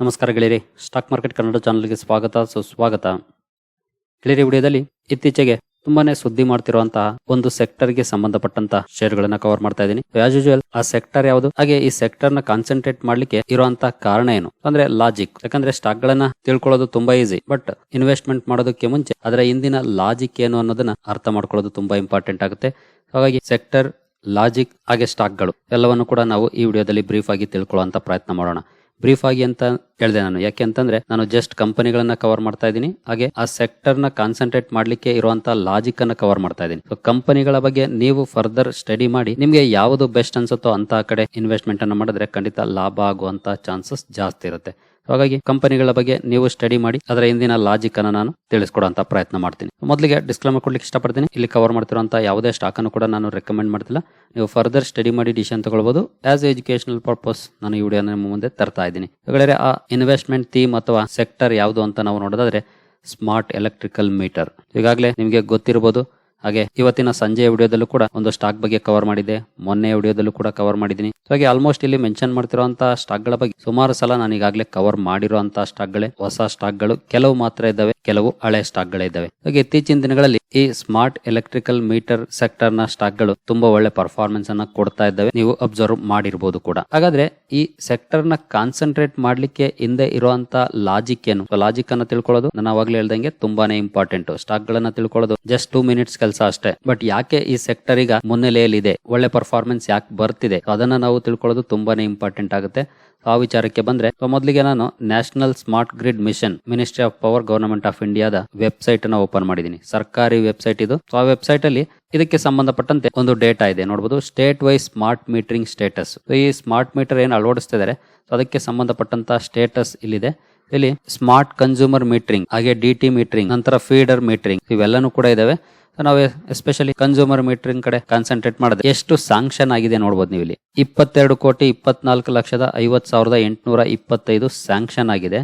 ನಮಸ್ಕಾರ ಗೆಳೆಯರಿ, stock market Kannada ಚಾನಲ್ಗೆ ಸ್ವಾಗತ, ಸುಸ್ವಾಗತ. ಗೆಳೆಯರಿ, ವಿಡಿಯೋದಲ್ಲಿ ಇತ್ತೀಚೆಗೆ ತುಂಬಾನೇ ಸುದ್ದಿ ಮಾಡ್ತಿರುವಂತಹ ಒಂದು ಸೆಕ್ಟರ್ಗೆ ಸಂಬಂಧಪಟ್ಟಂತ ಗಳನ್ನ ಕವರ್ ಮಾಡ್ತಾ ಇದ್ದೀನಿ. ಆಸ್ ಯೂಶುವಲ್ ಆ ಸೆಕ್ಟರ್ ಯಾವುದು? ಹಾಗೆ ಈ ಸೆಕ್ಟರ್ನ ಕಾನ್ಸಂಟ್ರೇಟ್ ಮಾಡ್ಲಿಕ್ಕೆ ಇರುವಂತಹ ಕಾರಣ ಏನು? ಅಂದ್ರೆ ಲಾಜಿಕ್ ಯಾಕಂದ್ರೆ ಸ್ಟಾಕ್ ಗಳನ್ನ ತಿಳ್ಕೊಳ್ಳೋದು ತುಂಬಾ ಈಸಿ ಬಟ್ ಇನ್ವೆಸ್ಟ್ಮೆಂಟ್ ಮಾಡೋದಕ್ಕೆ ಮುಂಚೆ ಅದರ ಹಿಂದಿನ ಲಾಜಿಕ್ ಏನು ಅನ್ನೋದನ್ನ ಅರ್ಥ ಮಾಡ್ಕೊಳ್ಳೋದು ತುಂಬಾ ಇಂಪಾರ್ಟೆಂಟ್ ಆಗುತ್ತೆ. ಹಾಗಾಗಿ ಸೆಕ್ಟರ್ ಲಾಜಿಕ್ ಹಾಗೆ ಸ್ಟಾಕ್ಗಳು ಎಲ್ಲವನ್ನು ಕೂಡ ನಾವು ಈ ವಿಡಿಯೋದಲ್ಲಿ ಬ್ರೀಫ್ ಆಗಿ ತಿಳ್ಕೊಳ್ಳುವಂತ ಪ್ರಯತ್ನ ಮಾಡೋಣ. ಬ್ರೀಫ್ ಆಗಿ ಅಂತ ಹೇಳಿದೆ ನಾನು. ಯಾಕೆ ಅಂತಂದ್ರೆ, ನಾನು ಜಸ್ಟ್ ಕಂಪನಿಗಳನ್ನ ಕವರ್ ಮಾಡ್ತಾ ಇದ್ದೀನಿ. ಹಾಗೆ ಆ ಸೆಕ್ಟರ್ನ ಕಾನ್ಸಂಟ್ರೇಟ್ ಮಾಡ್ಲಿಕ್ಕೆ ಇರುವಂತಹ ಲಾಜಿಕ್ ಅನ್ನ ಕವರ್ ಮಾಡ್ತಾ ಇದ್ದೀನಿ. ಕಂಪನಿಗಳ ಬಗ್ಗೆ ನೀವು ಫರ್ದರ್ ಸ್ಟಡಿ ಮಾಡಿ, ನಿಮಗೆ ಯಾವುದು ಬೆಸ್ಟ್ ಅನ್ಸುತ್ತೋ ಅಂತ ಕಡೆ ಇನ್ವೆಸ್ಟ್ಮೆಂಟ್ ಅನ್ನ ಮಾಡಿದ್ರೆ ಖಂಡಿತ ಲಾಭ ಆಗುವಂತ ಚಾನ್ಸಸ್ ಜಾಸ್ತಿ ಇರುತ್ತೆ. ಹಾಗಾಗಿ ಕಂಪನಿಗಳ ಬಗ್ಗೆ ನೀವು ಸ್ಟಡಿ ಮಾಡಿ, ಅದರ ಹಿಂದಿನ ಲಾಜಿಕ್ ಅನ್ನು ನಾನು ತಿಳಿಸ್ಕೊಡುವಂತ ಪ್ರಯತ್ನ ಮಾಡ್ತೀನಿ. ಮೊದಲಿಗೆ ಡಿಸ್ಕ್ಲೇಮರ್ ಕೊಡ್ಲಿಕ್ಕೆ ಇಷ್ಟಪಡ್ತೀನಿ. ಇಲ್ಲಿ ಕವರ್ ಮಾಡ್ತಿರುವಂತಹ ಯಾವುದೇ ಸ್ಟಾಕ್ ಅನ್ನು ಕೂಡ ನಾನು ರೆಕಮೆಂಡ್ ಮಾಡ್ತಿಲ್ಲ. ನೀವು ಫರ್ದರ್ ಸ್ಟಡಿ ಮಾಡಿ ಡಿಸಿಷನ್ ತಗೊಳ್ಬಹುದು ಆಸ್ ಎಜುಕೇಶನಲ್ ಪರ್ಪಸ್ ನಾನು ಈ ವಿಡಿಯೋ ನಿಮ್ಮ ಮುಂದೆ ತರ್ತಾ ಇದ್ದೀನಿ. ಹಾಗಾದ್ರೆ ಆ ಇನ್ವೆಸ್ಟ್ಮೆಂಟ್ ಥೀಮ್ ಅಥವಾ ಸೆಕ್ಟರ್ ಯಾವುದು ಅಂತ ನಾವು ನೋಡೋದಾದ್ರೆ ಸ್ಮಾರ್ಟ್ ಎಲೆಕ್ಟ್ರಿಕಲ್ ಮೀಟರ್ ಈಗಾಗಲೇ ನಿಮಗೆ ಗೊತ್ತಿರಬಹುದು ಹಾಗೆ ಇವತ್ತಿನ ಸಂಜೆಯ ವಿಡಿಯೋದಲ್ಲೂ ಕೂಡ ಒಂದು ಸ್ಟಾಕ್ ಬಗ್ಗೆ ಕವರ್ ಮಾಡಿದೆ ಮೊನ್ನೆ ವಿಡಿಯೋದಲ್ಲೂ ಕೂಡ ಕವರ್ ಮಾಡಿದ್ದೀನಿ. ಹಾಗೆ ಆಲ್ಮೋಸ್ಟ್ ಇಲ್ಲಿ ಮೆನ್ಷನ್ ಮಾಡ್ತಿರುವಂತಹ ಸ್ಟಾಕ್ಗಳ ಬಗ್ಗೆ ಸುಮಾರು ಸಲ ನಾನು ಈಗಾಗಲೇ ಕವರ್ ಮಾಡಿರುವಂತಹ ಸ್ಟಾಕ್ ಗಳೇ ಹೊಸ ಸ್ಟಾಕ್ಗಳು ಕೆಲವು ಮಾತ್ರ ಇದ್ದಾವೆ, ಕೆಲವು ಹಳೆ ಸ್ಟಾಕ್ ಗಳೇ ಇದ್ದಾವೆ ಹಾಗೆ ಇತ್ತೀಚಿನ ದಿನಗಳಲ್ಲಿ ಈ ಸ್ಮಾರ್ಟ್ ಎಲೆಕ್ಟ್ರಿಕಲ್ ಮೀಟರ್ ಸೆಕ್ಟರ್ನ ಸ್ಟಾಕ್ಗಳು ತುಂಬಾ ಒಳ್ಳೆ ಪರ್ಫಾರ್ಮೆನ್ಸ್ ಅನ್ನ ಕೊಡ್ತಾ ಇದ್ದಾವೆ. ನೀವು ಅಬ್ಸರ್ವ್ ಮಾಡಿರಬಹುದು ಕೂಡ. ಹಾಗಾದ್ರೆ ಈ ಸೆಕ್ಟರ್ನ ಕಾನ್ಸಂಟ್ರೇಟ್ ಮಾಡ್ಲಿಕ್ಕೆ ಹಿಂದೆ ಇರುವಂತ ಲಾಜಿಕ್ ಏನು? ಲಾಜಿಕ್ ಅನ್ನ ತಿಳ್ಕೊಳ್ಳೋದು ನಾನು ಅವಾಗ್ಲೇ ಹೇಳ್ದಂಗೆ ತುಂಬಾನೇ ಇಂಪಾರ್ಟೆಂಟ್ ಸ್ಟಾಕ್ ಗಳನ್ನ ತಿಳ್ಕೊಳ್ಳೋದು ಜಸ್ಟ್ ಟೂ ಮಿನಿಟ್ಸ್ ಕೆಲಸ ಅಷ್ಟೇ. ಬಟ್ ಯಾಕೆ ಈ ಸೆಕ್ಟರ್ ಈಗ ಮುನ್ನೆಲೆಯಲ್ಲಿದೆ? ಒಳ್ಳೆ ಪರ್ಫಾರ್ಮೆನ್ಸ್ ಯಾಕೆ ಬರ್ತಿದೆ? ಅದನ್ನ ನಾವು ತಿಳ್ಕೊಳ್ಳೋದು ತುಂಬಾನೇ ಇಂಪಾರ್ಟೆಂಟ್ ಆಗುತ್ತೆ. ಆ ವಿಚಾರಕ್ಕೆ ಬಂದ್ರೆ ಮೊದಲಿಗೆ ನಾನು national smart grid mission ministry of power government of ಇಂಡಿಯಾದ ವೆಬ್ಸೈಟ್ ಅನ್ನ ಓಪನ್ ಮಾಡಿದ್ದೀನಿ. ಸರ್ಕಾರಿ ವೆಬ್ಸೈಟ್ ಇದು. ಆ ವೆಬ್ಸೈಟ್ ಅಲ್ಲಿ ಇದಕ್ಕೆ ಸಂಬಂಧಪಟ್ಟಂತೆ ಒಂದು ಡೇಟಾ ಇದೆ. ನೋಡಬಹುದು state wise smart metering status ಈ ಸ್ಮಾರ್ಟ್ ಮೀಟರ್ ಏನು ಅಳವಡಿಸ್ತಿದ್ದಾರೆ ಅದಕ್ಕೆ ಸಂಬಂಧಪಟ್ಟಂತ ಸ್ಟೇಟಸ್ ಇಲ್ಲಿದೆ. ಇಲ್ಲಿ ಸ್ಮಾರ್ಟ್ ಕನ್ಸ್ಯೂಮರ್ ಮೀಟರಿಂಗ್ ಹಾಗೆ ಡಿ ಟಿ ಮೀಟರಿಂಗ್ ನಂತರ ಫೀಡರ್ ಮೀಟರಿಂಗ್ ಇವೆಲ್ಲನೂ ಕೂಡ ಇದಾವೆ. ನಾವು ಎಸ್ಪೆಷಲಿ ಕನ್ಸ್ಯೂಮರ್ ಮೀಟರಿಂಗ್ ಕಡೆ ಕಾನ್ಸಂಟ್ರೇಟ್ ಮಾಡಿದೆ ಎಷ್ಟು ಸಾಂಕ್ಷನ್ ಆಗಿದೆ ನೋಡಬಹುದು ನೀವು ಇಲ್ಲಿ ಇಪ್ಪತ್ತೆರಡು ಕೋಟಿ ಇಪ್ಪತ್ನಾಲ್ಕು ಲಕ್ಷದ ಐವತ್ ಸಾವಿರದ ಎಂಟುನೂರ ಇಪ್ಪತ್ತೈದು ಸ್ಯಾಂಕ್ಷನ್ ಆಗಿದೆ.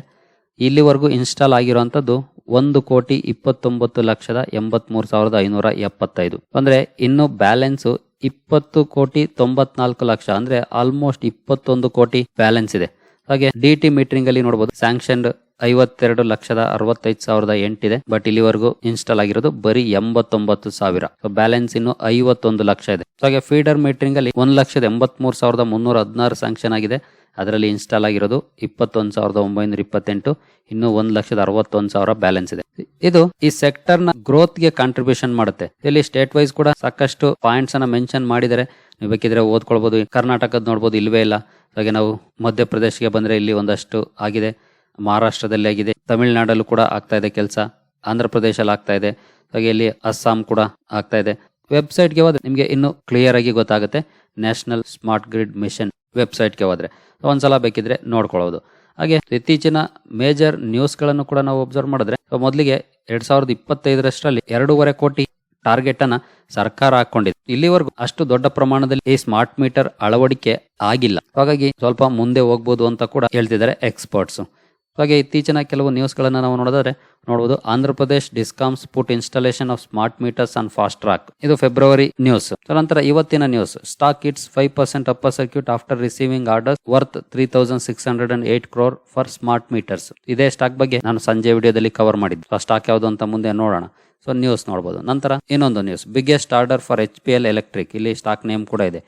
ಇಲ್ಲಿವರೆಗೂ ಇನ್ಸ್ಟಾಲ್ ಆಗಿರುವಂತದ್ದು ಒಂದು ಕೋಟಿ ಇಪ್ಪತ್ತೊಂಬತ್ತು ಲಕ್ಷದ ಎಂಬತ್ಮೂರು ಸಾವಿರದ ಐನೂರ ಎಪ್ಪತ್ತೈದು. ಅಂದ್ರೆ ಇನ್ನು ಬ್ಯಾಲೆನ್ಸ್ ಇಪ್ಪತ್ತು ಕೋಟಿ ತೊಂಬತ್ನಾಲ್ಕು ಲಕ್ಷ, ಅಂದ್ರೆ ಆಲ್ಮೋಸ್ಟ್ ಇಪ್ಪತ್ತೊಂದು ಕೋಟಿ ಬ್ಯಾಲೆನ್ಸ್ ಇದೆ. ಹಾಗೆ ಡಿ ಟಿ ಮೀಟರಿಂಗ್ ಅಲ್ಲಿ ನೋಡಬಹುದು ಸ್ಯಾಂಕ್ಷನ್ ಐವತ್ತೆರಡು ಲಕ್ಷದ ಅರವತ್ತೈದು ಸಾವಿರದ ಎಂಟಿದೆ. ಬಟ್ ಇಲ್ಲಿವರೆಗೂ ಇನ್ಸ್ಟಾಲ್ ಆಗಿರೋದು ಬರೀ ಎಂಬತ್ತೊಂಬತ್ತು ಸಾವಿರ. ಸೊ ಬ್ಯಾಲೆನ್ಸ್ ಇನ್ನು ಐವತ್ತೊಂದು ಲಕ್ಷ ಇದೆ. ಸೊ ಹಾಗೆ ಫೀಡರ್ ಮೀಟರಿಂಗ್ ಅಲ್ಲಿ ಒಂದ್ ಲಕ್ಷದ ಎಂಬತ್ಮೂರು ಸಾವಿರದ ಮುನ್ನೂರ ಹದಿನಾರು ಸ್ಯಾಂಕ್ಷನ್ ಆಗಿದೆ. ಅದರಲ್ಲಿ ಇನ್ಸ್ಟಾಲ್ ಆಗಿರೋದು ಇಪ್ಪತ್ತೊಂದು ಸಾವಿರದ ಒಂಬೈನೂರ ಇಪ್ಪತ್ತೆಂಟು. ಇನ್ನು ಒಂದ್ ಲಕ್ಷದ ಅರವತ್ತೊಂದು ಸಾವಿರ ಬ್ಯಾಲೆನ್ಸ್ ಇದೆ. ಇದು ಈ ಸೆಕ್ಟರ್ನ ಗ್ರೋತ್ಗೆ ಕಾಂಟ್ರಿಬ್ಯೂಷನ್ ಮಾಡುತ್ತೆ. ಇಲ್ಲಿ ಸ್ಟೇಟ್ ವೈಸ್ ಕೂಡ ಸಾಕಷ್ಟು ಪಾಯಿಂಟ್ಸ್ ಅನ್ನ ಮೆನ್ಷನ್ ಮಾಡಿದರೆ ನೀವು ಬೇಕಿದ್ರೆ ಓದ್ಕೊಳ್ಬಹುದು ಕರ್ನಾಟಕದ ನೋಡ್ಬೋದು ಇಲ್ವೇ ಇಲ್ಲ. ಹಾಗೆ ನಾವು ಮಧ್ಯಪ್ರದೇಶಕ್ಕೆ ಬಂದ್ರೆ ಇಲ್ಲಿ ಒಂದಷ್ಟು ಆಗಿದೆ. ಮಹಾರಾಷ್ಟ್ರದಲ್ಲಿ ಆಗಿದೆ. ತಮಿಳುನಾಡಲ್ಲೂ ಕೂಡ ಆಗ್ತಾ ಇದೆ ಕೆಲಸ. ಆಂಧ್ರ ಪ್ರದೇಶಲ್ಲಿ ಆಗ್ತಾ ಇದೆ. ಹಾಗೆ ಇಲ್ಲಿ ಅಸ್ಸಾಂ ಕೂಡ ಆಗ್ತಾ ಇದೆ. ವೆಬ್ಸೈಟ್ಗೆ ಹೋದ್ರೆ ನಿಮಗೆ ಇನ್ನು ಕ್ಲಿಯರ್ ಆಗಿ ಗೊತ್ತಾಗುತ್ತೆ. ನ್ಯಾಷನಲ್ ಸ್ಮಾರ್ಟ್ ಗ್ರಿಡ್ ಮಿಷನ್ ವೆಬ್ಸೈಟ್ಗೆ ಹೋದ್ರೆ. ಒಂದ್ಸಲ ಬೇಕಿದ್ರೆ ನೋಡ್ಕೊಳ್ಳೋದು ಹಾಗೆ ಇತ್ತೀಚಿನ ಮೇಜರ್ ನ್ಯೂಸ್ಗಳನ್ನು ಕೂಡ ನಾವು ಅಬ್ಸರ್ವ್ ಮಾಡಿದ್ರೆ ಮೊದಲಿಗೆ ಎರಡ್ ಸಾವಿರದ ಇಪ್ಪತ್ತೈದರಷ್ಟರಲ್ಲಿ ಎರಡೂವರೆ ಕೋಟಿ ಟಾರ್ಗೆಟ್ ಅನ್ನ ಸರ್ಕಾರ ಹಾಕೊಂಡಿದೆ ಇಲ್ಲಿವರೆಗೂ ಅಷ್ಟು ದೊಡ್ಡ ಪ್ರಮಾಣದಲ್ಲಿ ಈ ಸ್ಮಾರ್ಟ್ ಮೀಟರ್ ಅಳವಡಿಕೆ ಆಗಿಲ್ಲ. ಹಾಗಾಗಿ ಸ್ವಲ್ಪ ಮುಂದೆ ಹೋಗ್ಬೋದು ಅಂತ ಕೂಡ ಹೇಳ್ತಿದ್ದಾರೆ ಎಕ್ಸ್ಪರ್ಟ್ಸ್. ಹಾಗೆ ಇತ್ತೀಚಿನ ಕೆಲವು ನ್ಯೂಸ್ ಗಳನ್ನ ನಾವು ನೋಡಿದ್ರೆ ನೋಡಬಹುದು Andhra Pradesh discoms put installation of smart meters on fast track ಇದು ಫೆಬ್ರವರಿ ನ್ಯೂಸ್. ನಂತರ ಇವತ್ತಿನ news. Stock it's five percent upper circuit after receiving orders worth three thousand six hundred and eight crore for smart meters. ಇದೇ stock ಬಗ್ಗೆ ನಾನು ಸಂಜೆ ವಿಡಿಯೋದಲ್ಲಿ cover ಮಾಡಿದ್ದು. ಆ ಸ್ಟಾಕ್ ಯಾವುದು ಅಂತ ಮುಂದೆ ನೋಡೋಣ. ಸೊ ನ್ಯೂಸ್ ನೋಡಬಹುದು ನಂತರ ಇನ್ನೊಂದು news. Biggest order for H P L electric. ಇಲ್ಲಿ ಸ್ಟಾಕ್ ನೇಮ್ ಕೂಡ ಇದೆ.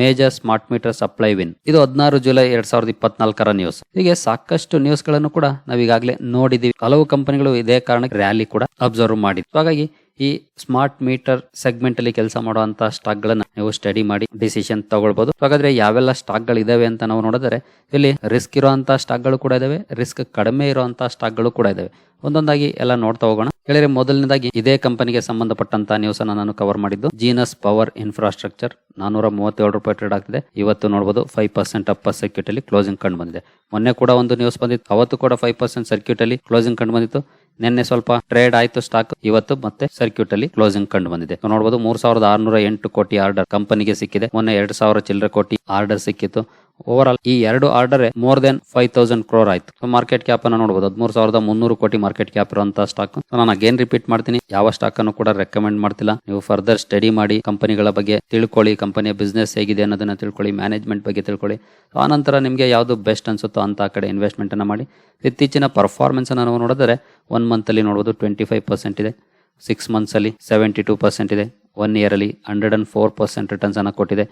Major smart meter supply win ಇದು ಹದಿನಾರು ಜುಲೈ ಎರಡ್ ಸಾವಿರದ ಇಪ್ಪತ್ನಾಲ್ಕರ ನ್ಯೂಸ್ ಹೀಗೆ ಸಾಕಷ್ಟು ನ್ಯೂಸ್ಗಳನ್ನು ಕೂಡ ನಾವೀಗಾಗಲೇ ನೋಡಿದೀವಿ. ಹಲವು ಕಂಪನಿಗಳು ಇದೇ ಕಾರಣಕ್ಕೆ ರ್ಯಾಲಿ ಕೂಡ ಅಬ್ಸರ್ವ್ ಮಾಡಿದ್ವಿ. ಹಾಗಾಗಿ ಈ ಸ್ಮಾರ್ಟ್ ಮೀಟರ್ ಸೆಗ್ಮೆಂಟ್ ಅಲ್ಲಿ ಕೆಲಸ ಮಾಡುವಂತಹ ಸ್ಟಾಕ್ ಗಳನ್ನ ನೀವು ಸ್ಟಡಿ ಮಾಡಿ ಡಿಸಿಷನ್ ತಗೊಳ್ಬಹುದು ಹಾಗಾದ್ರೆ ಯಾವೆಲ್ಲ ಸ್ಟಾಕ್ಗಳು ಇದಾವೆ ಅಂತ ನಾವು ನೋಡಿದ್ರೆ, ಇಲ್ಲಿ ರಿಸ್ಕ್ ಇರುವಂತಹ ಸ್ಟಾಕ್ಗಳು ಕೂಡ ಇದಾವೆ ರಿಸ್ಕ್ ಕಡಿಮೆ ಇರುವಂತಹ ಸ್ಟಾಕ್ಗಳು ಕೂಡ ಇದಾವೆ. ಒಂದೊಂದಾಗಿ ಎಲ್ಲ ನೋಡ್ತಾ ಹೋಗೋಣ. ಹೇಳಿದ್ರೆ ಮೊದಲನೇದಾಗಿ ಇದೇ ಕಂಪನಿಗೆ ಸಂಬಂಧಪಟ್ಟಂತ ನ್ಯೂಸ್ ಅನ್ನ ನಾನು ಕವರ್ ಮಾಡಿದ್ದು. ಜೀನಸ್ ಪವರ್ ಇನ್ಫ್ರಾಸ್ಟ್ರಕ್ಚರ್ ನಾನೂರ ಮೂವತ್ತೇಳು ರೂಪಾಯಿ ಟ್ರೇಡ್ ಆಗ್ತಿದೆ. ಇವತ್ತು ನೋಡಬಹುದು ಫೈವ್ ಪರ್ಸೆಂಟ್ ಅಪ್ಪರ್ ಸರ್ಕ್ಯೂಟ್ ಅಲ್ಲಿ ಕ್ಲೋಸಿಂಗ್ ಕಂಡು ಬಂದಿದೆ. ಮೊನ್ನೆ ಕೂಡ ಒಂದು ನ್ಯೂಸ್ ಬಂದಿತ್ತು, ಅವತ್ತು ಕೂಡ ಫೈವ್ ಪರ್ಸೆಂಟ್ ಸರ್ಕ್ಯೂಟ್ ಅಲ್ಲಿ ಕ್ಲೋಸಿಂಗ್ ಕಂಡು ಬಂದಿತ್ತು. ನಿನ್ನೆ ಸ್ವಲ್ಪ ಟ್ರೇಡ್ ಆಯ್ತು ಸ್ಟಾಕ್ ಇವತ್ತು ಮತ್ತೆ ಸರ್ಕ್ಯೂಟ್ ಅಲ್ಲಿ ಕ್ಲೋಸಿಂಗ್ ಕಂಡು ಬಂದಿದೆ. ನೋಡಬಹುದು ಮೂರ್ ಸಾವಿರದ ಆರ್ನೂರ ಎಂಟು ಕೋಟಿ ಆರ್ಡರ್ ಕಂಪನಿಗೆ ಸಿಕ್ಕಿದೆ. ಮೊನ್ನೆ ಎರಡ್ ಸಾವಿರ ಚಿಲ್ಲರೆ ಕೋಟಿ ಆರ್ಡರ್ ಸಿಕ್ಕಿತ್ತು. ಓವರ್ ಆಲ್ ಈ ಎರಡು order more than five thousand crore ಆಯ್ತು. ಮಾರ್ಕೆಟ್ ಕ್ಯಾಪ್ ಅನ್ನು ನೋಡಬಹುದು ಹದಿಮೂರು ಸಾವಿರದ ಮುನ್ನೂರು ಕೋಟಿ ಮಾರ್ಕೆಟ್ ಕ್ಯಾಪ್ ಇರುವಂತಹ ಸ್ಟಾಕ್ ನಾನು ಅಗೇನ್ ರಿಪೀಟ್ ಮಾಡ್ತೀನಿ. ಯಾವ ಸ್ಟಾಕ್ ಅನ್ನು ಕೂಡ ರೆಕಮೆಂಡ್ ಮಾಡ್ತಿಲ್ಲ. ನೀವು ಫರ್ದರ್ ಸ್ಟಡಿ ಮಾಡಿ ಕಂಪನಿಗಳ ಬಗ್ಗೆ ತಿಳ್ಕೊಳ್ಳಿ ಕಂಪನಿಯ ಬಿಸ್ನೆಸ್ ಹೇಗಿದೆ ಅನ್ನೋದನ್ನ ತಿಳ್ಕೊಳ್ಳಿ ಮ್ಯಾನೇಜ್ಮೆಂಟ್ ಬಗ್ಗೆ ತಿಳ್ಕೊಳ್ಳಿ. ಆ ನಂತರ ನಿಮಗೆ ಯಾವುದು ಬೆಸ್ಟ್ ಅನ್ಸುತ್ತೋ ಅಂತ ಕಡೆ ಇನ್ವೆಸ್ಟ್ಮೆಂಟ್ ಅನ್ನ ಮಾಡಿ. ಇತ್ತೀಚಿನ ಪರ್ಫಾರ್ಮೆನ್ಸ್ ಅನ್ನು ನಾವು ನೋಡಿದ್ರೆ ಒನ್ ಮಂತ್ ಅಲ್ಲಿ ನೋಡಬಹುದು ಟ್ವೆಂಟಿ ಫೈವ್ ಪರ್ಸೆಂಟ್ ಇದೆ. ಸಿಕ್ಸ್ ಮಂತ್ಸ್ ಅಲ್ಲಿ ಸೆವೆಂಟಿ ಟೂ ಪರ್ಸೆಂಟ್ ಇದೆ. ಒನ್ ಇಯರಲ್ಲಿ ಹಂಡ್ರೆಡ್ ಆ್ಯಂಡ್ ಫೋರ್ ಪರ್ಸೆಂಟ್ ರಿಟರ್ನ್ಸನ್ನು ಕೊಟ್ಟಿದೆ.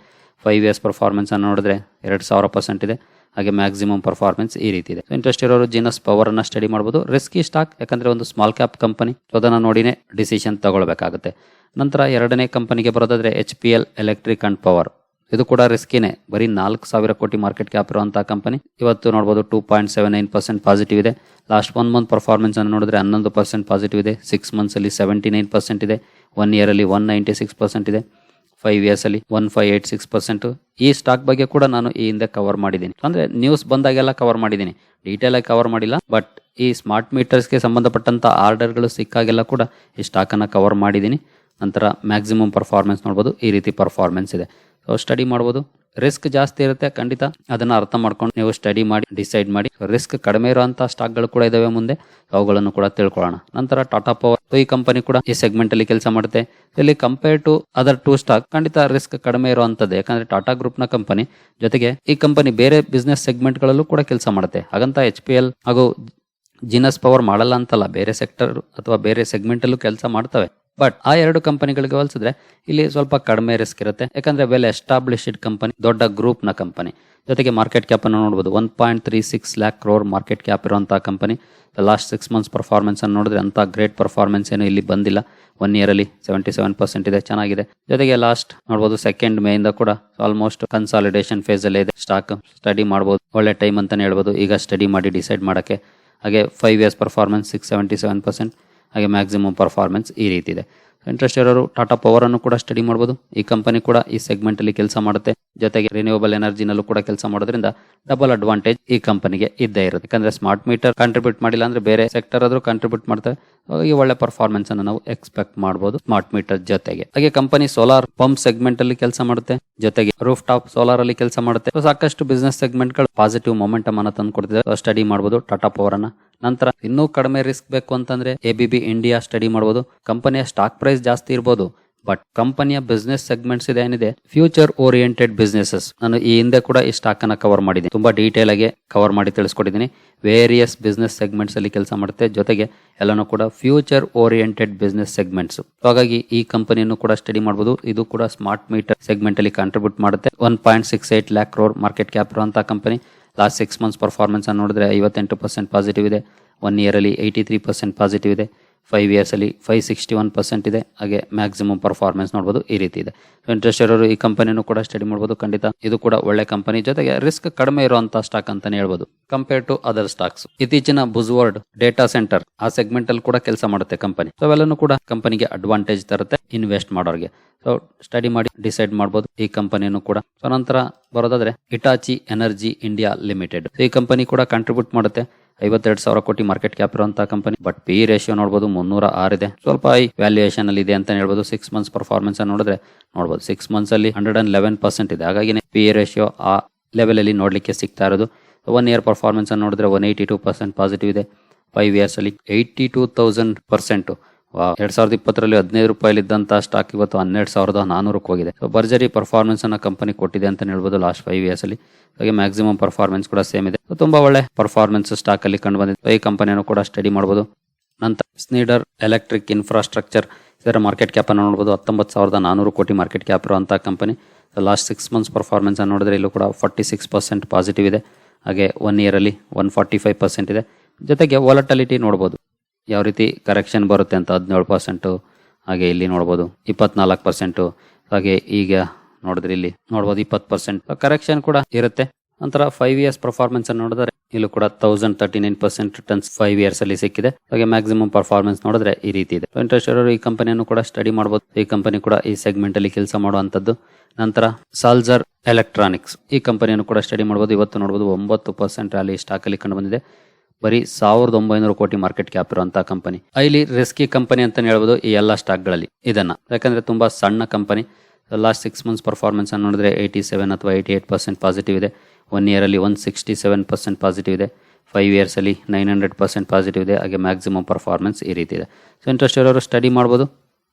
ಫೈವ್ ಇಯರ್ಸ್ ಪರ್ಫಾರ್ಮೆನ್ಸನ್ನು ನೋಡಿದ್ರೆ ಎರಡು ಸಾವಿರ ಪರ್ಸೆಂಟ್ ಇದೆ. ಹಾಗೆ ಮ್ಯಾಕ್ಸಿಮಮ್ ಪರ್ಫಾರ್ಮೆನ್ಸ್ ಈ ರೀತಿ ಇದೆ. ಇಂಟ್ರೆಸ್ಟ್ ಇರೋರು ಜಿನಸ್ ಪವರನ್ನು ಸ್ಟಡಿ ಮಾಡ್ಬೋದು. ರಿಸ್ಕಿ ಸ್ಟಾಕ್ ಯಾಕಂದರೆ ಒಂದು ಸ್ಮಾಲ್ ಕ್ಯಾಪ್ ಕಂಪನಿ ಅದನ್ನು ನೋಡಿನೇ ಡಿಸಿಷನ್ ತಗೊಳ್ಬೇಕಾಗುತ್ತೆ. ನಂತರ ಎರಡನೇ ಕಂಪನಿಗೆ ಬರೋದಾದರೆ H P L electric and power ಇದು ಕೂಡ ರಿಸ್ಕಿನೇ. ಬರೀ ನಾಲ್ಕು ಸಾವಿರ ಕೋಟಿ ಮಾರ್ಕೆಟ್ ಕ್ಯಾಪ್ ಇರುವಂತಹ ಕಂಪನಿ ಇವತ್ತು ನೋಡಬಹುದು two point seven nine percent positive ಇದೆ. ಲಾಸ್ಟ್ ಒನ್ ಮಂತ್ ಪರ್ಫಾರ್ಮೆನ್ಸ್ ಅನ್ನು ನೋಡಿದ್ರೆ ಹನ್ನೊಂದು ಪರ್ಸೆಂಟ್ ಪಾಸಿಟಿವ್ ಇದೆ. ಸಿಕ್ಸ್ ಮಂತ್ಸ್ ಅಲ್ಲಿ ಸೆವೆಂಟಿ ನೈನ್ ಪರ್ಸೆಂಟ್ ಇದೆ. ಒನ್ ಇಯರ್ ಅಲ್ಲಿ ಒನ್ ನೈಂಟಿ ಸಿಕ್ಸ್ ಪರ್ಸೆಂಟ್ ಇದೆ. ಫೈವ್ ಇಯರ್ಸ್ ಅಲ್ಲಿ one five eight six percent ಈ ಸ್ಟಾಕ್ ಬಗ್ಗೆ ಕೂಡ ನಾನು ಈ ಹಿಂದೆ ಕವರ್ ಮಾಡಿದ್ದೀನಿ. ಅಂದ್ರೆ ನ್ಯೂಸ್ ಬಂದಾಗೆಲ್ಲ ಕವರ್ ಮಾಡಿದ್ದೀನಿ. ಡೀಟೇಲ್ ಆಗಿ ಕವರ್ ಮಾಡಿಲ್ಲ. ಬಟ್ ಈ ಸ್ಮಾರ್ಟ್ ಮೀಟರ್ಸ್ಗೆ ಸಂಬಂಧಪಟ್ಟಂತ ಆರ್ಡರ್ಗಳು ಸಿಕ್ಕಾಗೆಲ್ಲ ಕೂಡ ಈ ಸ್ಟಾಕ್ ಅನ್ನ ಕವರ್ ಮಾಡಿದ್ದೀನಿ. ನಂತರ ಮ್ಯಾಕ್ಸಿಮಮ್ ಪರ್ಫಾರ್ಮೆನ್ಸ್ ನೋಡ್ಬೋದು ಈ ರೀತಿ ಪರ್ಫಾರ್ಮೆನ್ಸ್ ಇದೆ. ಸ್ಟಡಿ ಮಾಡ್ಬೋದು. ರಿಸ್ಕ್ ಜಾಸ್ತಿ ಇರುತ್ತೆ, ಖಂಡಿತ. ಅದನ್ನ ಅರ್ಥ ಮಾಡ್ಕೊಂಡು ನೀವು ಸ್ಟಡಿ ಮಾಡಿ ಡಿಸೈಡ್ ಮಾಡಿ. ರಿಸ್ಕ್ ಕಡಿಮೆ ಇರುವಂತಹ ಸ್ಟಾಕ್ಗಳು ಕೂಡ ಇದಾವೆ ಮುಂದೆ. ಅವುಗಳನ್ನು ಕೂಡ ತಿಳ್ಕೊಳ್ಳೋಣ. ನಂತರ ಟಾಟಾ ಪವರ್ ಈ ಕಂಪನಿ ಕೂಡ ಈ ಸೆಗ್ಮೆಂಟ್ ಅಲ್ಲಿ ಕೆಲಸ ಮಾಡುತ್ತೆ. ಇಲ್ಲಿ compare to other two stock ಖಂಡಿತ ರಿಸ್ಕ್ ಕಡಿಮೆ ಇರುವಂತದ್ದು ಯಾಕಂದ್ರೆ ಟಾಟಾ ಗ್ರೂಪ್ನ ಕಂಪನಿ ಜೊತೆಗೆ ಈ ಕಂಪನಿ ಬೇರೆ ಬಿಸ್ನೆಸ್ ಸೆಗ್ಮೆಂಟ್ ಗಳಲ್ಲೂ ಕೂಡ ಕೆಲಸ ಮಾಡುತ್ತೆ. ಹಾಗಂತ ಎಚ್ ಪಿ ಎಲ್ ಹಾಗೂ ಜಿನಸ್ ಪವರ್ ಮಾಡಲ್ಲ ಅಂತಲ್ಲ. ಬೇರೆ ಸೆಕ್ಟರ್ ಅಥವಾ ಬೇರೆ ಸೆಗ್ಮೆಂಟ್ ಅಲ್ಲೂ ಕೆಲಸ ಮಾಡ್ತವೆ. ಬಟ್ ಆ ಎರಡು ಕಂಪನಿಗಳಿಗೆ ಹೋಲಿಸಿದ್ರೆ ಇಲ್ಲಿ ಸ್ವಲ್ಪ ಕಡಿಮೆ ರಿಸ್ಕ್ ಇರುತ್ತೆ. ಯಾಕಂದ್ರೆ ವೆಲ್ ಎಸ್ಟಾಬ್ಲಿಷ್ಡ್ ಕಂಪನಿ ದೊಡ್ಡ ಗ್ರೂಪ್ನ ಕಂಪನಿ ಜೊತೆಗೆ ಮಾರ್ಕೆಟ್ ಕ್ಯಾಪ್ ಅನ್ನು ನೋಡಬಹುದು one point three six lakh crore market cap ಇರುವಂತಹ company last six months performance ಅನ್ನು ನೋಡಿದ್ರೆ ಅಂತ ಗ್ರೇಟ್ ಪರ್ಫಾರ್ಮೆನ್ಸ್ ಏನು ಇಲ್ಲಿ ಬಂದಿಲ್ಲ. ಒನ್ ಇಯರ್ ಅಲ್ಲಿ ಸೆವೆಂಟಿ ಸೆವೆನ್ ಪರ್ಸೆಂಟ್ ಇದೆ. ಚೆನ್ನಾಗಿದೆ. ಜೊತೆಗೆ ಲಾಸ್ಟ್ ನೋಡಬಹುದು ಸೆಕೆಂಡ್ ಮೇ ಇಂದ ಕೂಡ ಆಲ್ಮೋಸ್ಟ್ ಕನ್ಸಾಲಿಡೇಷನ್ ಫೇಸ್ ಅಲ್ಲಿ ಇದೆ. ಸ್ಟಾಕ್ ಸ್ಟಡಿ ಮಾಡಬಹುದು ಒಳ್ಳೆ ಟೈಮ್ ಅಂತಾನೆ ಹೇಳ್ಬೋದು. ಈಗ ಸ್ಟಡಿ ಮಾಡಿ ಡಿಸೈಡ್ ಮಾಡಕ್ಕೆ. ಹಾಗೆ five years performance six seventy seven percent ಹಾಗೆ ಮ್ಯಾಕ್ಸಿಮಮ್ ಪರ್ಫಾರ್ಮೆನ್ಸ್ ಈ ರೀತಿ ಇದೆ. ಇಂಟ್ರೆಸ್ಟ್ ಇರೋರು ಟಾಟಾ ಪವರ್ ಅನ್ನು ಕೂಡ ಸ್ಟಡಿ ಮಾಡಬಹುದು ಈ ಕಂಪನಿ ಕೂಡ ಈ ಸೆಗ್ಮೆಂಟ್ ಅಲ್ಲಿ ಕೆಲಸ ಮಾಡುತ್ತೆ. ಜೊತೆಗೆ ರಿನ್ಯೂವಬಲ್ ಎನರ್ಜಿನಲ್ಲೂ ಕೂಡ ಕೆಲಸ ಮಾಡೋದ್ರಿಂದ ಡಬಲ್ ಅಡ್ವಾಂಟೇಜ್ ಈ ಕಂಪನಿಗೆ ಇದ್ದೇ ಇರುತ್ತೆ. ಯಾಕಂದ್ರೆ ಸ್ಮಾರ್ಟ್ ಮೀಟರ್ ಕಾಂಟ್ರಿಬ್ಯೂಟ್ ಮಾಡಿಲ್ಲ ಅಂದ್ರೆ ಬೇರೆ ಸೆಕ್ಟರ್ ಆದ್ರೂ ಕಾಂಟ್ರಿಬ್ಯೂಟ್ ಮಾಡ್ತಾರೆ. ಈ ಒಳ್ಳೆ ಪರ್ಫಾರ್ಮೆನ್ಸ್ ಅನ್ನು ನಾವು ಎಕ್ಸ್ಪೆಕ್ಟ್ ಮಾಡಬಹುದು ಸ್ಮಾರ್ಟ್ ಮೀಟರ್ ಜೊತೆಗೆ. ಹಾಗೆ ಕಂಪನಿ ಸೋಲಾರ್ ಪಂಪ್ ಸೆಗ್ಮೆಂಟ್ ಅಲ್ಲಿ ಕೆಲಸ ಮಾಡುತ್ತೆ. ಜೊತೆಗೆ ರೂಫ್ ಟಾಪ್ ಸೋಲಾರ್ ಅಲ್ಲಿ ಕೆಲಸ ಮಾಡುತ್ತೆ. ಸಾಕಷ್ಟು ಬಿಸ್ನೆಸ್ ಸೆಗ್ಮೆಂಟ್ಗಳು ಪಾಸಿಟಿವ್ ಮೊಮೆಂಟಮ್ ಅನ್ನ ತಂದು ಕೊಡ್ತಿದೆ. ಸ್ಟಡಿ ಮಾಡಬಹುದು ಟಾಟಾ ಪವರ್ ಅನ್ನ. ನಂತರ ಇನ್ನೂ ಕಡಿಮೆ ರಿಸ್ಕ್ ಬೇಕು ಅಂತಂದ್ರೆ A B B India study ಮಾಡಬಹುದು ಕಂಪನಿಯ ಸ್ಟಾಕ್ ಪ್ರೈಸ್ ಜಾಸ್ತಿ ಇರ್ಬೋದು ಬಟ್ ಕಂಪನಿಯ ಬಿಸ್ನೆಸ್ ಸೆಗ್ಮೆಂಟ್ಸ್ ಇದೆ, ಏನಿದೆ? ಫ್ಯೂಚರ್ ಓರಿಯೆಂಟೆಡ್ ಬಿಸ್ನೆಸಸ್ ನಾನು ಈ ಹಿಂದೆ ಕೂಡ ಈ ಸ್ಟಾಕ್ ಅನ್ನ ಕವರ್ ಮಾಡಿದ್ದೀನಿ. ತುಂಬಾ ಡೀಟೇಲ್ ಆಗಿ ಕವರ್ ಮಾಡಿ ತಿಳಿಸ್ಕೊಟ್ಟಿದ್ದೀನಿ. ವೇರಿಯಸ್ ಬಿಸ್ನೆಸ್ ಸೆಗ್ಮೆಂಟ್ಸ್ ಅಲ್ಲಿ ಕೆಲಸ ಮಾಡುತ್ತೆ. ಜೊತೆಗೆ ಎಲ್ಲಾನು ಕೂಡ ಫ್ಯೂಚರ್ ಓರಿಯೆಂಟೆಡ್ ಬಿಸ್ನೆಸ್ ಸೆಗ್ಮೆಂಟ್ಸ್ ಹಾಗಾಗಿ ಈ ಕಂಪನಿಯನ್ನು ಕೂಡ ಸ್ಟಡಿ ಮಾಡಬಹುದು ಇದು ಕೂಡ ಸ್ಮಾರ್ಟ್ ಮೀಟರ್ ಸೆಗ್ಮೆಂಟ್ ಅಲ್ಲಿ ಕಾಂಟ್ರಿಬ್ಯೂಟ್ ಮಾಡುತ್ತೆ. One point six eight lakh crore market cap ಇರುವಂತಹ company last six months performance ನೋಡಿದ್ರೆ ಐವತ್ತೆಂಟು ಪರ್ಸೆಂಟ್ ಪಾಸಿಟಿವ್ ಇದೆ. ಒನ್ ಇಯರ್ ಅಲ್ಲಿ ಏಯ್ಟಿ ತ್ರೀ ಪರ್ಸೆಂಟ್ ಪಾಸಿಟಿವ್ ಇದೆ. ಫೈವ್ ಇಯರ್ಸ್ ಅಲ್ಲಿ ಫೈವ್ ಸಿಕ್ಸ್ಟಿ ಒನ್ ಪರ್ಸೆಂಟ್ ಇದೆ. ಹಾಗೆ ಮ್ಯಾಕ್ಸಿಮಮ್ ಪರ್ಫಾರ್ಮೆನ್ಸ್ ನೋಡಬಹುದು ಈ ರೀತಿ ಇದೆ. ಇಂಟ್ರೆಸ್ಟ್ ಇರೋರು ಈ ಕಂಪನಿನೂ ಕೂಡ ಸ್ಟಡಿ ಮಾಡಬಹುದು ಖಂಡಿತ ಇದು ಕೂಡ ಒಳ್ಳೆ ಕಂಪನಿ ಜೊತೆಗೆ ರಿಸ್ಕ್ ಕಡಿಮೆ ಇರುವಂತಹ ಸ್ಟಾಕ್ ಅಂತಾನೆ ಹೇಳ್ಬೋದು. ಕಂಪೇರ್ ಟು ಅದರ್ ಸ್ಟಾಕ್ಸ್ ಇತ್ತೀಚಿನ ಬುಜ್ವರ್ಡ್ ಡೇಟಾ ಸೆಂಟರ್ ಆ ಸೆಗ್ಮೆಂಟ್ ಅಲ್ಲಿ ಕೂಡ ಕೆಲಸ ಮಾಡುತ್ತೆ ಕಂಪನಿ ಸೊ ಅವೆಲ್ಲನೂ ಕೂಡ ಕಂಪನಿಗೆ ಅಡ್ವಾಂಟೇಜ್ ತರುತ್ತೆ ಇನ್ವೆಸ್ಟ್ ಮಾಡೋರಿಗೆ. ಸೊ ಸ್ಟಡಿ ಮಾಡಿ ಡಿಸೈಡ್ ಮಾಡಬಹುದು ಈ ಕಂಪನಿಯನ್ನು ಕೂಡ. ಸೊ ನಂತರ ಬರೋದಾದ್ರೆ ಇಟಾಚಿ ಎನರ್ಜಿ ಇಂಡಿಯಾ ಲಿಮಿಟೆಡ್ ಈ ಕಂಪನಿ ಕೂಡ ಕಾಂಟ್ರಿಬ್ಯೂಟ್ ಮಾಡುತ್ತೆ. ಐವತ್ತೆರಡು ಸಾವಿರ ಕೋಟಿ ಮಾರ್ಕೆಟ್ ಕ್ಯಾಪ್ ಇರುವಂತ ಕಂಪನಿ ಬಟ್ ಪಿ ರೇಷಿಯೋ ನೋಡಬಹುದು ಮುನ್ನೂರ ಆರು ಇದೆ. ಸ್ವಲ್ಪ ಐ ವ್ಯಾಲ್ಯೂಯೇಷನ್ ಅಲ್ಲಿ ಇದೆ ಅಂತ ಹೇಳ್ಬೋದು. ಸಿಕ್ಸ್ ಮಂತ್ಸ್ ಪರ್ಫಾರ್ಮೆನ್ಸ್ ನೋಡಿದ್ರೆ ನೋಡಬಹುದು ಸಿಕ್ಸ್ ಮಂತ್ಸ್ ಅಲ್ಲಿ ಹಂಡ್ರೆಡ್ ಅಂಡ್ ಲೆವೆನ್ ಪರ್ಸೆಂಟ್ ಇದೆ. ಹಾಗಾಗಿ ಪಿ ರೇಷಿಯೋ ಆ ಲೆವೆಲ್ ಅಲ್ಲಿ ನೋಡಲಿಕ್ಕೆ ಸಿಗ್ತಾ ಇರೋದು. ಒನ್ ಇಯರ್ ಪರ್ಫಾರ್ಮೆನ್ಸ್ ನೋಡಿದ್ರೆ one eighty two percent positive ಇದೆ. ಫೈವ್ ಇಯರ್ಸ್ ಅಲ್ಲಿ ಏಯ್ಟಿ ಟೂ ತೌಸಂಡ್ ಪರ್ಸೆಂಟ್ ಎರಡ್ ಸಾವಿರದ ಇಪ್ಪತ್ತರಲ್ಲಿ ಹದಿನೈದು ರೂಪಾಯಿ ಇದ್ದಂತ ಸ್ಟಾಕ್ ಇವತ್ತು ಹನ್ನೆರಡು ಸಾವಿರದ ನಾನೂರಕ್ಕೆ ಹೋಗಿದೆ. ಸೊ ಭರ್ಜರಿ ಪರ್ಫಾರ್ಮೆನ್ಸ್ ಅನ್ನ ಕಂಪನಿ ಕೊಟ್ಟಿದೆ ಅಂತ ಹೇಳ್ಬೋದು ಲಾಸ್ಟ್ ಫೈವ್ ಇಯರ್ಸ್ ಅಲ್ಲಿ. ಹಾಗೆ ಮ್ಯಾಕ್ಸಿಮಮ್ ಪರ್ಫಾರ್ಮೆನ್ಸ್ ಕೂಡ ಸೇಮ್ ಇದೆ. ತುಂಬಾ ಒಳ್ಳೆ ಪರ್ಫಾರ್ಮೆನ್ಸ್ ಸ್ಟಾಕ್ ಅಲ್ಲಿ ಕಂಡು ಬಂದಿದೆ. ಈ ಕಂಪನಿಯನ್ನು ಕೂಡ ಸ್ಟಡಿ ಮಾಡಬಹುದು ನಂತರ ಸ್ನೀಡರ್ ಎಲೆಕ್ಟ್ರಿಕ್ ಇನ್ಫ್ರಾಸ್ಟ್ರಕ್ಚರ್ ಇದರ ಮಾರ್ಕೆಟ್ ಕ್ಯಾಪ್ ಅನ್ನು ನೋಡಬಹುದು ಹತ್ತೊಂಬತ್ತು ಸಾವಿರದ ನಾನೂರು ಕೋಟಿ ಮಾರ್ಕೆಟ್ ಕ್ಯಾಪ್ ಅಂತ company last six months performance ಅನ್ನು ನೋಡಿದ್ರೆ ಇಲ್ಲೂ ಕೂಡ ಫಾರ್ಟಿ ಸಿಕ್ಸ್ ಪರ್ಸೆಂಟ್ ಪಾಸಿಟಿವ್ ಇದೆ. ಹಾಗೆ ಒನ್ ಇಯರ್ ಅಲ್ಲಿ ಒನ್ ಫಾರ್ಟಿ ಫೈವ್ ಪರ್ಸೆಂಟ್ ಇದೆ. ಜೊತೆಗೆ ವಾಲಟಲಿಟಿ ನೋಡಬಹುದು ಯಾವ ರೀತಿ ಕರೆಕ್ಷನ್ ಬರುತ್ತೆ ಅಂತ ಹದಿನೇಳು ಪರ್ಸೆಂಟು ಹಾಗೆ ಇಲ್ಲಿ ನೋಡ್ಬೋದು, ಇಪ್ಪತ್ನಾಲ್ಕು ಪರ್ಸೆಂಟು ಹಾಗೆ ಈಗ ನೋಡಿದ್ರೆ ಇಲ್ಲಿ ನೋಡ್ಬೋದು ಇಪ್ಪತ್ತು ಪರ್ಸೆಂಟ್ ಕರೆಕ್ಷನ್ ಕೂಡ ಇರುತ್ತೆ. ನಂತರ ಫೈವ್ ಇಯರ್ಸ್ ಪರ್ಫಾರ್ಮೆನ್ಸ್ ಅನ್ನು ನೋಡಿದ್ರೆ ಇಲ್ಲೂ ಕೂಡ thousand thirty nine percent returns five years ಅಲ್ಲಿ ಸಿಕ್ಕಿದೆ. ಹಾಗೆ ಮ್ಯಾಕ್ಸಿಮಮ್ ಪರ್ಫಾರ್ಮೆನ್ಸ್ ನೋಡಿದ್ರೆ ಈ ರೀತಿ ಇದೆ. ಇಂಟ್ರೆಸ್ಟ್ ಇರೋರು ಈ ಕಂಪನಿಯನ್ನು ಕೂಡ ಸ್ಟಡಿ ಮಾಡಬಹುದು ಈ ಕಂಪನಿ ಕೂಡ ಈ ಸೆಗ್ಮೆಂಟ್ ಅಲ್ಲಿ ಕೆಲಸ ಮಾಡುವಂತದ್ದು ನಂತರ ಸಾಲ್ಜರ್ ಎಲೆಕ್ಟ್ರಾನಿಕ್ಸ್ ಈ ಕಂಪನಿಯನ್ನು ಕೂಡ ಸ್ಟಡಿ ಮಾಡಬಹುದು ಇವತ್ತು ನೋಡಬಹುದು ಒಂಬತ್ತು ಪರ್ಸೆಂಟ್ ಅಲ್ಲಿ ಸ್ಟಾಕ್ ಅಲ್ಲಿ ಕಂಡು ಬಂದಿದೆ. ಬರೀ ಸಾವಿರದ ಒಂಬೈನೂರು ಕೋಟಿ ಮಾರ್ಕೆಟ್ ಕ್ಯಾಪ್ ಇರುವಂತಹ ಕಂಪನಿ ಐಲಿ ರಿಸ್ಕಿ ಕಂಪನಿ ಅಂತ ಹೇಳ್ಬೋದು ಈ ಎಲ್ಲ ಸ್ಟಾಕ್ಗಳಲ್ಲಿ ಇದನ್ನ. ಯಾಕಂದ್ರೆ ತುಂಬಾ ಸಣ್ಣ company last six months performance ಅನ್ನು ನೋಡಿದ್ರೆ ಏಯ್ಟಿ ಸೆವೆನ್ ಅಥವಾ ಏಯ್ಟಿ ಏಟ್ ಪರ್ಸೆಂಟ್ ಪಾಸಿಟಿವ್ ಇದೆ one ಇಯರಲ್ಲಿ one sixty seven percent positive ಇದೆ. ಫೈವ್ ಇಯರ್ಸಲ್ಲಿ ನೈನ್ ಹಂಡ್ರೆಡ್ ಪರ್ಸೆಂಟ್ ಪಾಸಿಟಿವ್ ಇದೆ. ಹಾಗೆ ಮ್ಯಾಕ್ಸಿಮಮ್ ಪರ್ಫಾರ್ಮೆನ್ಸ್ ಈ ರೀತಿ ಇದೆ. ಸೊ ಇಂಟ್ರೆಸ್ಟ್ ಇರೋರು ಸ್ಟಡಿ ಮಾಡ್ಬೋದು.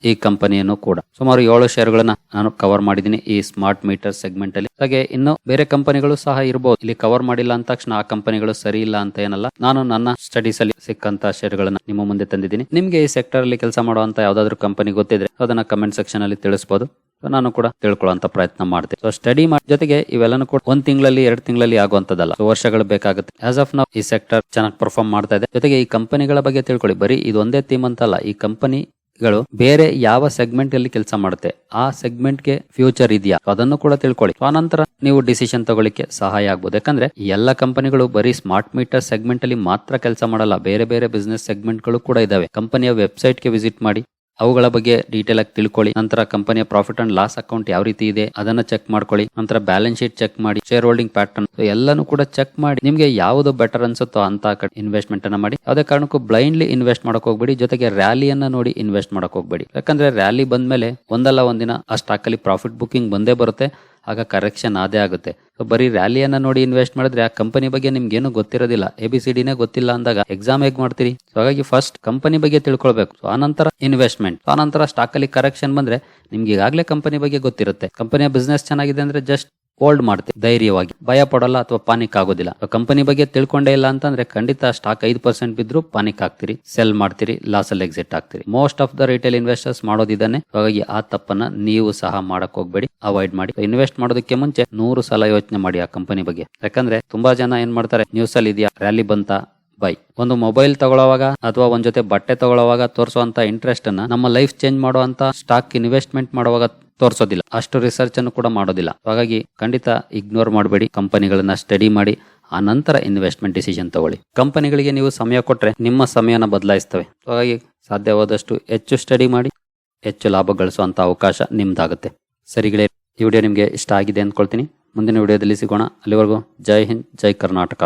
ಈ ಕಂಪನಿಯನ್ನು ಕೂಡ. ಸುಮಾರು ಏಳು ಶೇರ್ಗಳನ್ನ ನಾನು ಕವರ್ ಮಾಡಿದ್ದೀನಿ ಈ ಸ್ಮಾರ್ಟ್ ಮೀಟರ್ ಸೆಗ್ಮೆಂಟ್ ಅಲ್ಲಿ. ಹಾಗೆ ಇನ್ನು ಬೇರೆ ಕಂಪನಿಗಳು ಸಹ ಇರಬಹುದು ಇಲ್ಲಿ ಕವರ್ ಮಾಡಿಲ್ಲ ಅಂದ ತಕ್ಷಣ ಆ ಕಂಪನಿಗಳು ಸರಿ ಇಲ್ಲ ಅಂತ ಏನಲ್ಲ. ನಾನು ನನ್ನ ಸ್ಟಡೀಸ್ ಅಲ್ಲಿ ಸಿಕ್ಕಂತ ಶೇರ್ಗಳನ್ನ ನಿಮ್ಮ ಮುಂದೆ ತಂದಿದ್ದೀನಿ. ನಿಮ್ಗೆ ಈ ಸೆಕ್ಟರ್ ಅಲ್ಲಿ ಕೆಲಸ ಮಾಡುವಂತ ಯಾವ್ದಾದ್ರು ಕಂಪನಿ ಗೊತ್ತಿದ್ರೆ ಅದನ್ನ ಕಮೆಂಟ್ ಸೆಕ್ಷನ್ ಅಲ್ಲಿ ತಿಳಿಸಬಹುದು ನಾನು ಕೂಡ ತಿಳ್ಕೊಳ್ಳುವಂತ ಪ್ರಯತ್ನ ಮಾಡ್ತೇನೆ. ಸೊ ಸ್ಟಡಿ ಮಾಡಿ ಜೊತೆಗೆ ಇವೆಲ್ಲನೂ ಕೂಡ ಒಂದ್ ತಿಂಗಳಲ್ಲಿ, ಎರಡು ತಿಂಗಳಲ್ಲಿ ಆಗುವಂತದಲ್ಲ ವರ್ಷಗಳು ಬೇಕಾಗುತ್ತೆ. ಆಸ್ ಆಫ್ ನಾವು ಈ ಸೆಕ್ಟರ್ ಚೆನ್ನಾಗಿ ಪರ್ಫಾರ್ಮ್ ಮಾಡ್ತಾ ಇದೆ. ಜೊತೆಗೆ ಈ ಕಂಪನಿಗಳ ಬಗ್ಗೆ ತಿಳ್ಕೊಳ್ಳಿ. ಬರೀ ಇದೊಂದೇ ಥೀಮ್ ಅಂತಲ್ಲ. ಈ ಕಂಪನಿ ಗಳು ಬೇರೆ ಯಾವ ಸೆಗ್ಮೆಂಟ್ ಅಲ್ಲಿ ಕೆಲಸ ಮಾಡುತ್ತೆ, ಆ ಸೆಗ್ಮೆಂಟ್ಗೆ ಫ್ಯೂಚರ್ ಇದೆಯಾ? ಅದನ್ನು ಕೂಡ ತಿಳ್ಕೊಳ್ಳಿ. ಆ ಆನಂತರ ನೀವು ಡಿಸಿಷನ್ ತಗೊಳ್ಳಿಕ್ಕೆ ಸಹಾಯ ಆಗ್ಬೋದು. ಯಾಕಂದ್ರೆ ಎಲ್ಲ ಕಂಪನಿಗಳು ಬರೀ ಸ್ಮಾರ್ಟ್ ಮೀಟರ್ ಸೆಗ್ಮೆಂಟ್ ಅಲ್ಲಿ ಮಾತ್ರ ಕೆಲಸ ಮಾಡಲ್ಲ, ಬೇರೆ ಬೇರೆ ಬಿಸ್ನೆಸ್ ಸೆಗ್ಮೆಂಟ್ಗಳು ಕೂಡ ಇದಾವೆ. ಕಂಪನಿಯ ವೆಬ್ಸೈಟ್ಗೆ ವಿಸಿಟ್ ಮಾಡಿ ಅವುಗಳ ಬಗ್ಗೆ ಡೀಟೇಲ್ ಆಗಿ ತಿಳ್ಕೊಳ್ಳಿ. ನಂತರ ಕಂಪನಿಯ ಪ್ರಾಫಿಟ್ ಅಂಡ್ ಲಾಸ್ ಅಕೌಂಟ್ ಯಾವ ರೀತಿ ಇದೆ ಅದನ್ನ ಚೆಕ್ ಮಾಡ್ಕೊಳ್ಳಿ. ನಂತರ ಬ್ಯಾಲೆನ್ಸ್ ಶೀಟ್ ಚೆಕ್ ಮಾಡಿ. ಶೇರ್ ಹೋಲ್ಡಿಂಗ್ ಪ್ಯಾಟರ್ನ್ ಎಲ್ಲಾನು ಕೂಡ ಚೆಕ್ ಮಾಡಿ. ನಿಮಗೆ ಯಾವುದು ಬೆಟರ್ ಅನ್ಸುತ್ತೋ ಅಂತ ಇನ್ವೆಸ್ಟ್ಮೆಂಟ್ ಅನ್ನ ಮಾಡಿ. ಯಾವುದೇ ಕಾರಣಕ್ಕೂ ಬ್ಲೈಂಡ್ಲಿ ಇನ್ವೆಸ್ಟ್ ಮಾಡಕ್ ಹೋಗ್ಬೇಡಿ. ಜೊತೆಗೆ ರ್ಯಾಲಿಯನ್ನ ನೋಡಿ ಇನ್ವೆಸ್ಟ್ ಮಾಡಕ್ ಹೋಗ್ಬೇಡಿ. ಯಾಕಂದ್ರೆ ರ್ಯಾಲಿ ಬಂದ್ಮೇಲೆ ಒಂದಲ್ಲ ಒಂದಿನ ಆ ಸ್ಟಾಕ್ ಅಲ್ಲಿ ಪ್ರಾಫಿಟ್ ಬುಕಿಂಗ್ ಬಂದೇ ಬರುತ್ತೆ. ಆಗ ಕರೆಕ್ಷನ್ ಅದೇ ಆಗುತ್ತೆ. ಸೊ ಬರೀ ರ್ಯಾಲಿಯನ್ನ ನೋಡಿ ಇನ್ವೆಸ್ಟ್ ಮಾಡಿದ್ರೆ ಆ ಕಂಪನಿ ಬಗ್ಗೆ ನಿಮ್ಗೆ ಏನು ಗೊತ್ತಿರೋದಿಲ್ಲ ಎ ಬಿ ಸಿ ಗೊತ್ತಿಲ್ಲ ಅಂದಾಗ ಎಕ್ಸಾಮ್ ಹೇಗೆ ಮಾಡ್ತೀರಿ? ಸೊ ಹಾಗಾಗಿ ಫಸ್ಟ್ ಕಂಪನಿ ಬಗ್ಗೆ ತಿಳ್ಕೊಳ್ಬೇಕು. ಸೊ ಆನಂತರ ಇನ್ವೆಸ್ಟ್ಮೆಂಟ್ ಆನಂತರ ಸ್ಟಾಕ್ ಅಲ್ಲಿ ಕರೆಕ್ಷನ್ ಬಂದ್ರೆ ನಿಮ್ಗೆ ಈಗಾಗಲೇ ಕಂಪನಿ ಬಗ್ಗೆ ಗೊತ್ತಿರುತ್ತೆ. ಕಂಪನಿಯ ಬಿಸ್ನೆಸ್ ಚೆನ್ನಾಗಿದೆ ಅಂದ್ರೆ ಜಸ್ಟ್ ಹೋಲ್ಡ್ ಮಾಡ್ತೀವಿ. ಧೈರ್ಯವಾಗಿ. ಭಯ ಪಡೋಲ್ಲ ಅಥವಾ ಪಾನಿಕ್ ಆಗೋದಿಲ್ಲ. ಕಂಪನಿ ಬಗ್ಗೆ ತಿಳ್ಕೊಂಡೇ ಇಲ್ಲ ಅಂತಂದ್ರೆ ಖಂಡಿತ ಸ್ಟಾಕ್ ಐದು ಪರ್ಸೆಂಟ್ ಬಿದ್ರು ಪಾನಿಕ್ ಆಗ್ತೀರಿ. ಸೆಲ್ ಮಾಡ್ತೀರಿ ಲಾಸ್ ಅಲ್ಲಿ exit ಆಗ್ತೀರಿ. Most of the retail investors ಮಾಡೋದಿದ್ದಾನೆ. ಹಾಗಾಗಿ ಆ ತಪ್ಪನ್ನ ನೀವು ಸಹ ಮಾಡಕ್ ಹೋಗ್ಬೇಡಿ. ಅವಾಯ್ಡ್ ಮಾಡಿ. ಇನ್ವೆಸ್ಟ್ ಮಾಡೋದಕ್ಕೆ ಮುಂಚೆ ನೂರು ಸಲ ಯೋಚನೆ ಮಾಡಿ ಆ ಕಂಪನಿ ಬಗ್ಗೆ. ಯಾಕಂದ್ರೆ ತುಂಬಾ ಜನ ಏನ್ ಮಾಡ್ತಾರೆ ನ್ಯೂಸ್ ಅಲ್ಲಿ ಇದೆಯಾ ರ್ಯಾಲಿ ಬಂತ ಬೈ. ಒಂದು ಮೊಬೈಲ್ ತಗೊಳ್ಳುವಾಗ ಅಥವಾ ಒಂದ್ ಜೊತೆ ಬಟ್ಟೆ ತಗೊಳ್ಳುವಾಗ ತೋರಿಸುವಂತ ಇಂಟ್ರೆಸ್ಟ್ ಅನ್ನ ನಮ್ಮ ಲೈಫ್ ಚೇಂಜ್ ಮಾಡುವಂತ ಸ್ಟಾಕ್ ಇನ್ವೆಸ್ಟ್ಮೆಂಟ್ ಮಾಡುವಾಗ ತೋರಿಸೋದಿಲ್ಲ. ಅಷ್ಟು ರಿಸರ್ಚ್ ಅನ್ನು ಕೂಡ ಮಾಡೋದಿಲ್ಲ. ಹಾಗಾಗಿ ಖಂಡಿತ ಇಗ್ನೋರ್ ಮಾಡಬೇಡಿ. ಕಂಪನಿಗಳನ್ನ ಸ್ಟಡಿ ಮಾಡಿ, ಆ ನಂತರ ಇನ್ವೆಸ್ಟ್ಮೆಂಟ್ ಡಿಸಿಷನ್ ತಗೊಳ್ಳಿ. ಕಂಪನಿಗಳಿಗೆ ನೀವು ಸಮಯ ಕೊಟ್ರೆ ನಿಮ್ಮ ಸಮಯನ ಬದಲಾಯಿಸ್ತವೆ. ಹಾಗಾಗಿ ಸಾಧ್ಯವಾದಷ್ಟು ಹೆಚ್ಚು ಸ್ಟಡಿ ಮಾಡಿ, ಹೆಚ್ಚು ಲಾಭ ಗಳಿಸುವಂತ ಅವಕಾಶ ನಿಮ್ದಾಗುತ್ತೆ. ಸರಿಗಳೇ ಈ ವಿಡಿಯೋ ನಿಮಗೆ ಇಷ್ಟ ಆಗಿದೆ ಅಂದ್ಕೊಳ್ತೀನಿ. ಮುಂದಿನ ವಿಡಿಯೋದಲ್ಲಿ ಸಿಗೋಣ. ಅಲ್ಲಿವರೆಗೂ ಜೈ ಹಿಂದ್, ಜೈ ಕರ್ನಾಟಕ.